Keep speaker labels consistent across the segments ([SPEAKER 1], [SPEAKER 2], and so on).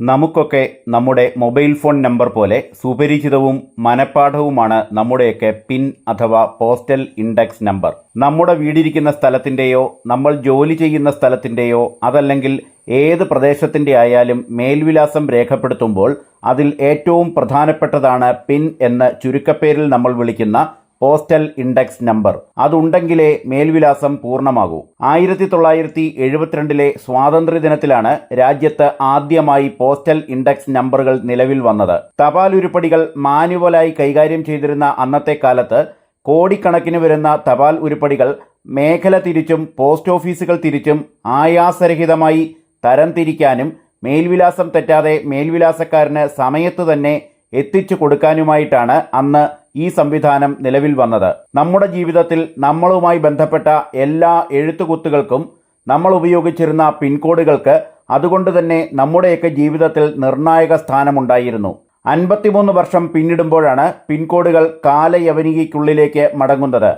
[SPEAKER 1] നമുക്കൊക്കെ നമ്മുടെ mobile phone number പോലെ സുപരിചിതവും മനഃപ്പാഠവുമാണ് നമ്മുടെയൊക്കെ പിൻ അഥവാ പോസ്റ്റൽ ഇൻഡെക്സ് നമ്പർ. നമ്മുടെ വീടിരിക്കുന്ന സ്ഥലത്തിന്റെയോ നമ്മൾ ജോലി ചെയ്യുന്ന സ്ഥലത്തിന്റെയോ അതല്ലെങ്കിൽ ഏത് പ്രദേശത്തിന്റെ ആയാലും മേൽവിലാസം രേഖപ്പെടുത്തുമ്പോൾ അതിൽ ഏറ്റവും പ്രധാനപ്പെട്ടതാണ് പിൻ എന്ന് ചുരുക്കപ്പേരിൽ നമ്മൾ വിളിക്കുന്ന പോസ്റ്റൽ ഇൻഡെക്സ് നമ്പർ. അതുണ്ടെങ്കിലേ മേൽവിലാസം പൂർണമാകൂ. ആയിരത്തി തൊള്ളായിരത്തി എഴുപത്തിരണ്ടിലെ സ്വാതന്ത്ര്യദിനത്തിലാണ് രാജ്യത്ത് ആദ്യമായി പോസ്റ്റൽ ഇൻഡെക്സ് നമ്പറുകൾ നിലവിൽ വന്നത്. തപാൽ ഉരുപ്പടികൾ മാനുവലായി കൈകാര്യം ചെയ്തിരുന്ന അന്നത്തെ കാലത്ത് കോടിക്കണക്കിന് വരുന്ന തപാൽ ഉരുപ്പടികൾ മേഖല തിരിച്ചും പോസ്റ്റ് ഓഫീസുകൾ തിരിച്ചും ആയാസരഹിതമായി തരംതിരിക്കാനും മേൽവിലാസം തെറ്റാതെ മേൽവിലാസക്കാരന് സമയത്ത് തന്നെ എത്തിച്ചു കൊടുക്കാനുമായിട്ടാണ് അന്ന് ഈ സംവിധാനം നിലവിൽ വന്നത്. നമ്മുടെ ജീവിതത്തിൽ നമ്മളുമായി ബന്ധപ്പെട്ട എല്ലാ എഴുത്തുകുത്തുകൾക്കും നമ്മൾ ഉപയോഗിച്ചിരുന്ന പിൻകോഡുകൾക്ക് അതുകൊണ്ട് തന്നെ നമ്മുടെയൊക്കെ ജീവിതത്തിൽ നിർണായക സ്ഥാനമുണ്ടായിരുന്നു. അൻപത്തിമൂന്ന് വർഷം പിന്നിടുമ്പോഴാണ് പിൻകോഡുകൾ കാലയവനികയ്ക്കുള്ളിലേക്ക് മടങ്ങുന്നത്.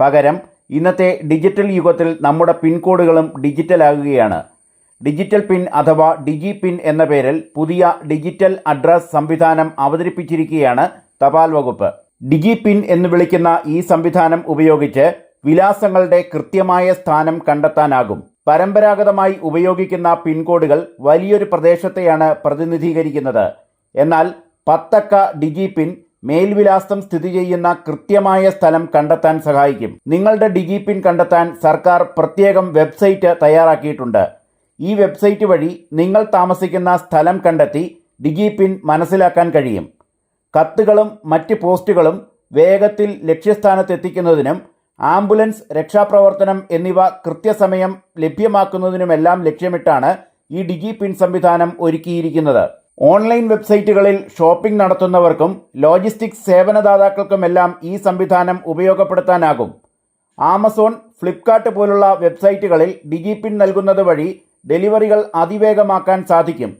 [SPEAKER 1] പകരം ഇന്നത്തെ ഡിജിറ്റൽ യുഗത്തിൽ നമ്മുടെ പിൻകോഡുകളും ഡിജിറ്റലാകുകയാണ്. ഡിജിറ്റൽ പിൻ അഥവാ ഡിജി പിൻ എന്ന പേരിൽ പുതിയ ഡിജിറ്റൽ അഡ്രസ് സംവിധാനം അവതരിപ്പിച്ചിരിക്കുകയാണ് തപാൽ വകുപ്പ്. ഡിജി പിൻ എന്ന് വിളിക്കുന്ന ഈ സംവിധാനം ഉപയോഗിച്ച് വിലാസങ്ങളുടെ കൃത്യമായ സ്ഥാനം കണ്ടെത്താനാകും. പരമ്പരാഗതമായി ഉപയോഗിക്കുന്ന പിൻകോഡുകൾ വലിയൊരു പ്രദേശത്തെയാണ് പ്രതിനിധീകരിക്കുന്നത്. എന്നാൽ പത്തക്ക ഡിജി പിൻ മേൽവിലാസം സ്ഥിതി ചെയ്യുന്ന കൃത്യമായ സ്ഥലം കണ്ടെത്താൻ സഹായിക്കും. നിങ്ങളുടെ ഡിജി പിൻ കണ്ടെത്താൻ സർക്കാർ പ്രത്യേകം വെബ്സൈറ്റ് തയ്യാറാക്കിയിട്ടുണ്ട്. ഈ വെബ്സൈറ്റ് വഴി നിങ്ങൾ താമസിക്കുന്ന സ്ഥലം കണ്ടെത്തി ഡിജി പിൻ മനസ്സിലാക്കാൻ കഴിയും. കത്തുകളും മറ്റ് പോസ്റ്റുകളും വേഗത്തിൽ ലക്ഷ്യസ്ഥാനത്തെത്തിക്കുന്നതിനും ആംബുലൻസ് രക്ഷാപ്രവർത്തനം എന്നിവ കൃത്യസമയം ലഭ്യമാക്കുന്നതിനുമെല്ലാം ലക്ഷ്യമിട്ടാണ് ഈ ഡിജി പിൻ സംവിധാനം ഒരുക്കിയിരിക്കുന്നത്. ഓൺലൈൻ വെബ്സൈറ്റുകളിൽ ഷോപ്പിംഗ് നടത്തുന്നവർക്കും ലോജിസ്റ്റിക്സ് സേവനദാതാക്കൾക്കുമെല്ലാം ഈ സംവിധാനം ഉപയോഗപ്പെടുത്താനാകും. ആമസോൺ ഫ്ലിപ്കാർട്ട് പോലുള്ള വെബ്സൈറ്റുകളിൽ ഡിജി പിൻ നൽകുന്നത് വഴി ഡെലിവറികൾ അതിവേഗമാക്കാൻ സാധിക്കും.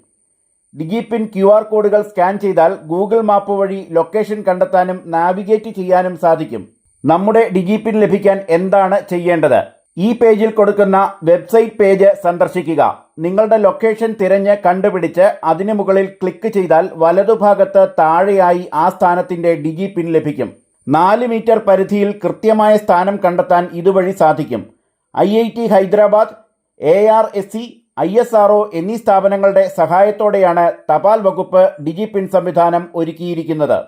[SPEAKER 1] ഡിജിപിൻ ക്യു ആർ കോഡുകൾ സ്കാൻ ചെയ്താൽ ഗൂഗിൾ മാപ്പ് വഴി ലൊക്കേഷൻ കണ്ടെത്താനും നാവിഗേറ്റ് ചെയ്യാനും സാധിക്കും. നമ്മുടെ ഡിജിപിൻ ലഭിക്കാൻ എന്താണ് ചെയ്യേണ്ടത്? ഈ പേജിൽ കൊടുക്കുന്ന വെബ്സൈറ്റ് പേജ് സന്ദർശിക്കുക. നിങ്ങളുടെ ലൊക്കേഷൻ തിരഞ്ഞ് കണ്ടുപിടിച്ച് അതിനു മുകളിൽ ക്ലിക്ക് ചെയ്താൽ വലതുഭാഗത്ത് താഴെയായി ആ സ്ഥാനത്തിന്റെ ഡിജിപിൻ ലഭിക്കും. നാല് മീറ്റർ പരിധിയിൽ കൃത്യമായ സ്ഥാനം കണ്ടെത്താൻ ഇതുവഴി സാധിക്കും. I I T Hyderabad A R S C I S R എന്നീ സ്ഥാപനങ്ങളുടെ സഹായത്തോടെയാണ് തപാൽ വകുപ്പ് ഡിജിപിൻ സംവിധാനം ഒരുക്കിയിരിക്കുന്നത്.